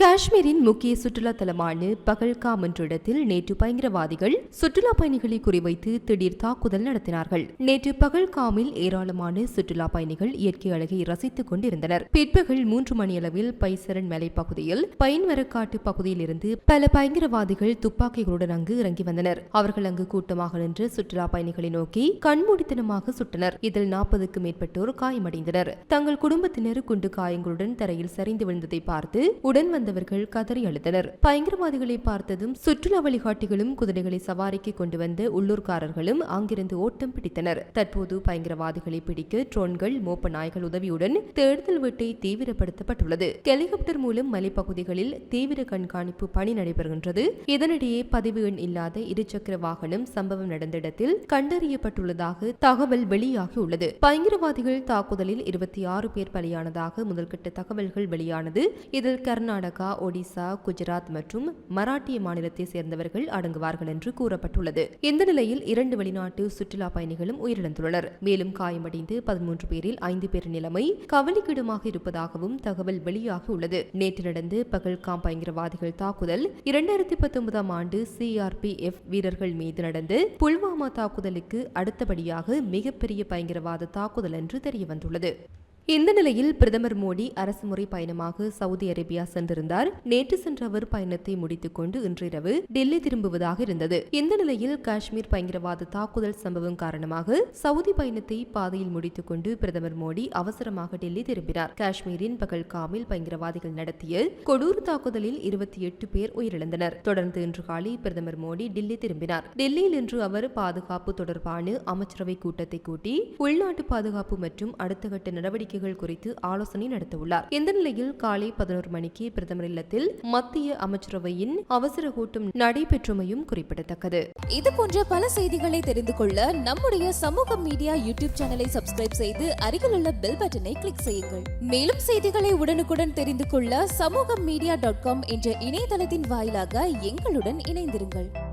காஷ்மீரின் முக்கிய சுற்றுலா தலமான பகல்காம் என்ற இடத்தில் நேற்று பயங்கரவாதிகள் சுற்றுலா பயணிகளை குறிவைத்து திடீர் தாக்குதல் நடத்தினார்கள். நேற்று பகல்காமில் ஏராளமான சுற்றுலா பயணிகள் இயற்கை அழகை ரசித்துக் கொண்டிருந்தனர். பிற்பகல் மூன்று மணியளவில் பைசரன் மலை பகுதியில் பைன்மரக்காட்டு பகுதியில் இருந்து பல பயங்கரவாதிகள் துப்பாக்கிகளுடன் அங்கு இறங்கி வந்தனர். அவர்கள் அங்கு கூட்டமாக நின்று சுற்றுலா பயணிகளை நோக்கி கண்மூடித்தனமாக சுட்டனர். இதில் நாற்பதுக்கும் மேற்பட்டோர் காயமடைந்தனர். தங்கள் குடும்பத்தினர் குண்டு காயங்களுடன் தரையில் சரிந்து விழுந்ததை பார்த்து உடன் வந்த வந்தவர்கள் கதறி அழுதனர். பயங்கரவாதிகளை பார்த்ததும் சுற்றுலா வழிகாட்டிகளும் குதிரைகளை சவாரிக்கு கொண்டு வந்த உள்ளூர்காரர்களும் அங்கிருந்து ஓட்டம் பிடித்தனர். தற்போது பயங்கரவாதிகளை பிடிக்க ட்ரோன்கள் மோப்ப நாய்கள் உதவியுடன் தேடுதல் வேட்டை தீவிரப்படுத்தப்பட்டுள்ளது. ஹெலிகாப்டர் மூலம் மலைப்பகுதிகளில் தீவிர கண்காணிப்பு பணி நடைபெறுகின்றது. இதனிடையே பதிவு எண் இல்லாத இருசக்கர வாகனம் சம்பவம் நடந்த இடத்தில் கண்டறியப்பட்டுள்ளதாக தகவல் வெளியாகியுள்ளது. பயங்கரவாதிகள் தாக்குதலில் இருபத்தி ஆறு பேர் பலியானதாக முதல்கட்ட தகவல்கள் வெளியானது. இதில் கர்நாடகா ஒடிசா குஜராத் மற்றும் மராட்டிய மாநிலத்தை சேர்ந்தவர்கள் அடங்குவார்கள் என்று கூறப்பட்டுள்ளது. இந்த நிலையில் இரண்டு வெளிநாட்டு சுற்றுலா பயணிகளும் உயிரிழந்துள்ளனர். மேலும் காயமடைந்து பதிமூன்று பேரில் ஐந்து பேர் நிலைமை கவலைக்கிடமாக இருப்பதாகவும் தகவல் வெளியாகியுள்ளது. நேற்று நடந்த பகல்காம் பயங்கரவாதிகள் தாக்குதல் இரண்டாயிரத்தி பத்தொன்பதாம் ஆண்டு சிஆர்பிஎஃப் வீரர்கள் மீது நடந்து புல்வாமா தாக்குதலுக்கு அடுத்தபடியாக மிகப்பெரிய பயங்கரவாத தாக்குதல் என்று தெரியவந்துள்ளது. இந்த நிலையில் பிரதமர் மோடி அரசுமுறை பயணமாக சவுதி அரேபியா சென்றிருந்தார். நேற்று சென்ற அவர் பயணத்தை முடித்துக்கொண்டு இன்றிரவு டெல்லி திரும்புவதாக இருந்தது. இந்த நிலையில் காஷ்மீர் பயங்கரவாத தாக்குதல் சம்பவம் காரணமாக சவுதி பயணத்தை பாதையில் முடித்துக்கொண்டு பிரதமர் மோடி அவசரமாக டெல்லி திரும்பினார். காஷ்மீரின் பகல்காமில் பயங்கரவாதிகள் நடத்திய கொடூர தாக்குதலில் இருபத்தி எட்டு பேர் உயிரிழந்தனர். தொடர்ந்து இன்று காலை பிரதமர் மோடி டெல்லி திரும்பினார். டெல்லியில் இன்று அவர் பாதுகாப்பு தொடர்பான அமைச்சரவை கூட்டத்தை கூட்டி உள்நாட்டு பாதுகாப்பு மற்றும் அடுத்த கட்ட நடவடிக்கைகள் குறித்து ஆலோசனை நடத்தவுள்ளார். இந்த நிலையில் காலை பதினோரு மணிக்கு பிரதமர் இல்லத்தில் மத்திய அமைச்சரவையின் அவசர கூட்டம் நடைபெற்றமையும் குறிப்பிடத்தக்கது. இது போன்ற பல செய்திகளை தெரிந்து கொள்ள நம்முடைய சமூக மீடியா யூடியூப் சேனலை சப்ஸ்கிரைப் செய்து அருகில் உள்ள பெல் பட்டனை கிளிக் செய்யுங்கள். மேலும் செய்திகளை உடனுக்குடன் தெரிந்து கொள்ள சமூக மீடியா டாட் காம் என்ற இணையதளத்தின் வாயிலாக எங்களுடன் இணைந்திருங்கள்.